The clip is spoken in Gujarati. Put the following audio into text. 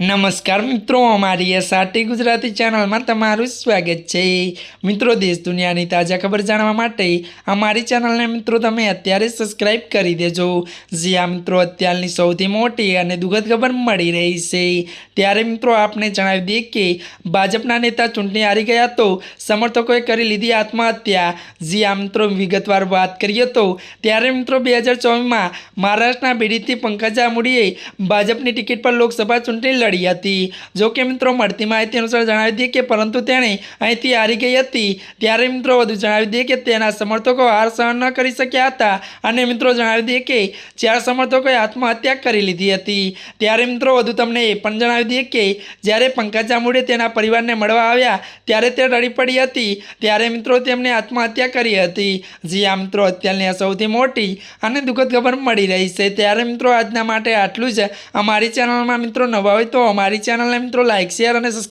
નમસ્કાર મિત્રો, અમારી એસઆરટી ગુજરાતી ચેનલમાં તમારું સ્વાગત છે. મિત્રો, દેશ દુનિયાની તાજા ખબર જાણવા માટે અમારી ચેનલને મિત્રો તમે અત્યારે સબસ્ક્રાઇબ કરી દેજો. જ્યાં મિત્રો, અત્યારની સૌથી મોટી અને દુઃખદ ખબર મળી રહી છે. ત્યારે મિત્રો, આપને જણાવી દઈએ કે ભાજપના નેતા ચૂંટણી હારી ગયા તો સમર્થકોએ કરી લીધી આત્મહત્યા. જ્યાં મિત્રો, વિગતવાર વાત કરીએ તો ત્યારે મિત્રો, બે હજાર ચોવીસમાં મહારાષ્ટ્રના બીડીથી પંકજા મુડીએ ભાજપની ટિકિટ પર લોકસભા ચૂંટણી લડી હતી. જો કે મિત્રો મળતી માહિતી અનુસાર જણાવી દઈએ કે પરંતુ તેણે અહીંથી હારી ગઈ હતી. ત્યારે મિત્રો વધુ જણાવી દઈએ કે તેના સમર્થકો હાર સહન ન કરી શક્યા હતા. અને મિત્રો જણાવી દઈએ કે ચાર સમર્થકોએ આત્મહત્યા કરી લીધી હતી. ત્યારે મિત્રો વધુ તમને એ પણ જણાવી દઈએ કે જ્યારે પંકજા મુંડે તેના પરિવારને મળવા આવ્યા, ત્યારે તે રડી પડી હતી. ત્યારે મિત્રો તેમણે આત્મહત્યા કરી હતી. જી આ મિત્રો, અત્યારની આ સૌથી મોટી અને દુઃખદ ખબર મળી રહી છે. ત્યારે મિત્રો આજના માટે આટલું જ. અમારી ચેનલમાં મિત્રો નવા હોય તો અમારી ચેનલને મિત્રો લાઇક શેર અને સબસ્ક્રાઈબ